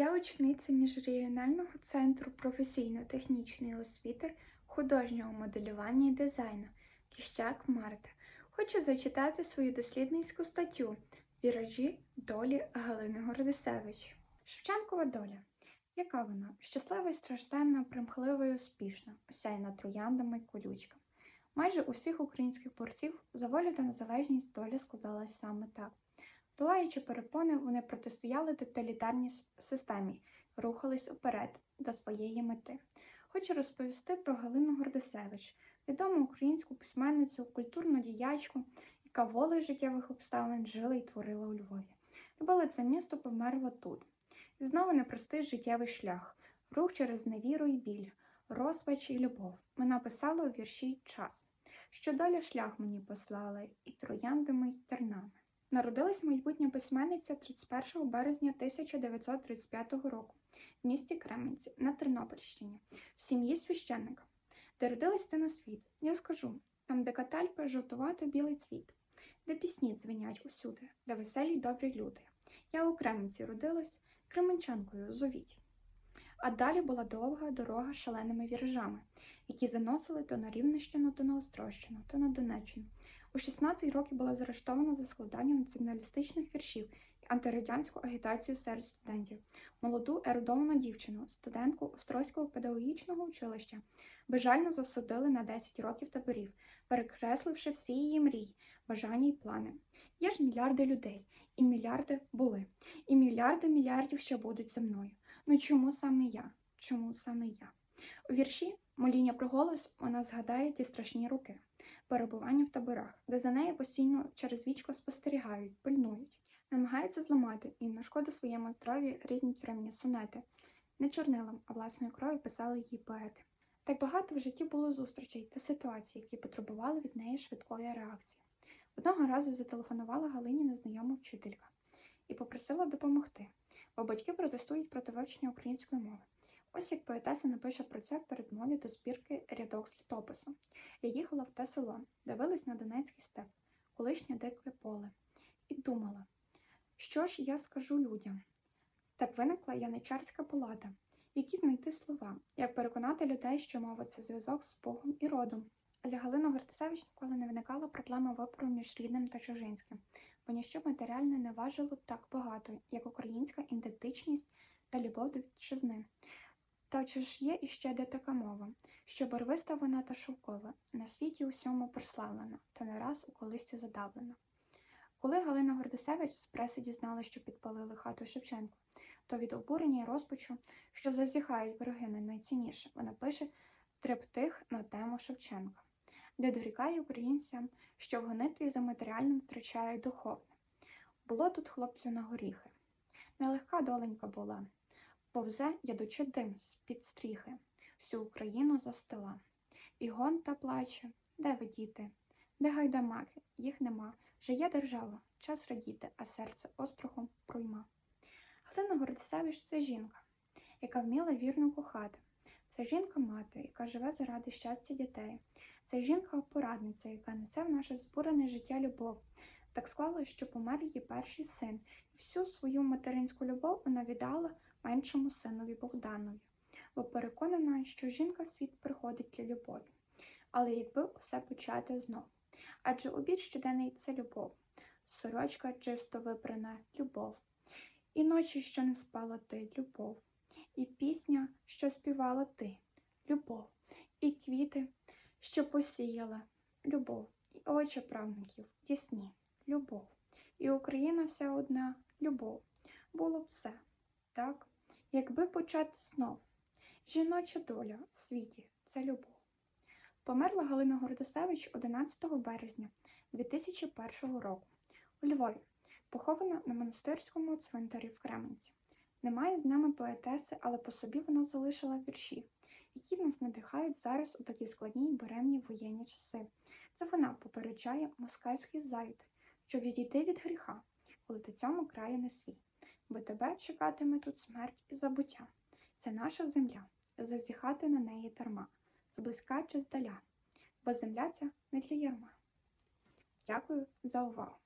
Я учениця міжрегіонального центру професійно-технічної освіти, художнього моделювання і дизайну Кіщак Марта. Хочу зачитати свою дослідницьку статтю Віражі долі Галини Гордисевич. Шевченкова доля. Яка вона? Щаслива і стражденна, примхлива і успішна, осяяна трояндами й колючками. Майже у всіх українських борців за волю та незалежність доля складалась саме так. Долаючи перепони, вони протистояли тоталітарній системі, рухались уперед до своєї мети. Хочу розповісти про Галину Гордисевич, відому українську письменницю, культурну діячку, яка волею життєвих обставин жила і творила у Львові. Любила це місто, померла тут. І знову непростий життєвий шлях, рух через невіру і біль, розпач і любов. Вона писала у вірші час, що доля шлях мені послала, і трояндами, й тернами. Народилась майбутня письменниця 31 березня 1935 року в місті Кременці на Тернопільщині, в сім'ї священника. Де родилась ти на світ, я скажу, там, де катальпа жовтувато білий цвіт, де пісні дзвенять усюди, де веселі й добрі люди. Я у Кременці родилась кременчанкою, зовіть. А далі була довга дорога шаленими віржами, які заносили то на Рівненщину, то на Острощину, то на Донеччину. У 16 років була заарештована за складанням націоналістичних віршів і антирадянську агітацію серед студентів. Молоду ерудовану дівчину, студентку Острозького педагогічного училища, безжально засудили на 10 років таборів, перекресливши всі її мрії, бажання й плани. Є ж мільярди людей, і мільярди були, і мільярди мільярдів ще будуть за мною. Ну чому саме я? Чому саме я? У вірші Моління про голос вона згадає ті страшні роки перебування в таборах, де за нею постійно через вічко спостерігають, пильнують, намагаються зламати і на шкоду своєму здоров'ю різні тюремні сонети. Не чорнилом, а власною кров'ю писали її поети. Так багато в житті було зустрічей та ситуацій, які потребували від неї швидкої реакції. Одного разу зателефонувала Галині незнайома вчителька і попросила допомогти, бо батьки протестують проти вивчення української мови. Ось як поетеса напише про це в передмові до збірки рядок з літопису. Я їхала в те село, дивилась на Донецький степ, колишнє дике поле, і думала, що ж я скажу людям. Так виникла яничарська палата, які знайти слова, як переконати людей, що мова це зв'язок з Богом і родом. Для Галини Гортисевич ніколи не виникала проблема вибору між рідним та чужинським, бо ніщо матеріальне не важило так багато, як українська ідентичність та любов до вітчизни. Та чи ж є іще де така мова, що барвиста вона та шовкова, на світі усьому прославлена, та не раз у колисці задавлена. Коли Галина Гордисевич з преси дізнала, що підпалили хату Шевченко, то від обурення й розпачу, що зазіхають вороги на найцінніше, вона пише триптих на тему Шевченка, де дорікає українцям, що в гонитві за матеріальним втрачають духовне. Було тут хлопцю на горіхи. Нелегка доленька була. Повзе, ядучи дим з-під стріхи, всю Україну застила. І гон та плаче, де ви діти? Де гайдамаки? Їх нема. Вже є держава, час радіти, а серце острохом пройма. Галина Гордисевич це жінка, яка вміла вірно кохати. Це жінка-мати, яка живе заради щастя дітей. Це жінка-порадниця, яка несе в наше збурене життя любов. Так склалося, що помер її перший син, і всю свою материнську любов вона віддала меншому синові Богданові, бо переконана, що жінка в світ приходить для любові. Але якби усе почати знов. Адже обід щоденний це любов, сорочка чисто випрана любов, і ночі, що не спала ти, любов, і пісня, що співала ти, любов, і квіти, що посіяла, любов, і очі правників, ясні, любов, і Україна вся одна любов. Було б все, так, якби почати знов. Жіноча доля в світі це любов. Померла Галина Гордосевич 11 березня 2001 року у Львові, похована на монастирському цвинтарі в Кременці. Немає з нами поетеси, але по собі вона залишила вірші, які нас надихають зараз у такі складні й буремні воєнні часи. Це вона попереджає москальський зайд, що відійди від гріха, коли ти цьому краю не свій, бо тебе чекатиме тут смерть і забуття. Це наша земля, зазіхати на неї дарма, зблизька чи здаля, бо земля ця не для ярма. Дякую за увагу!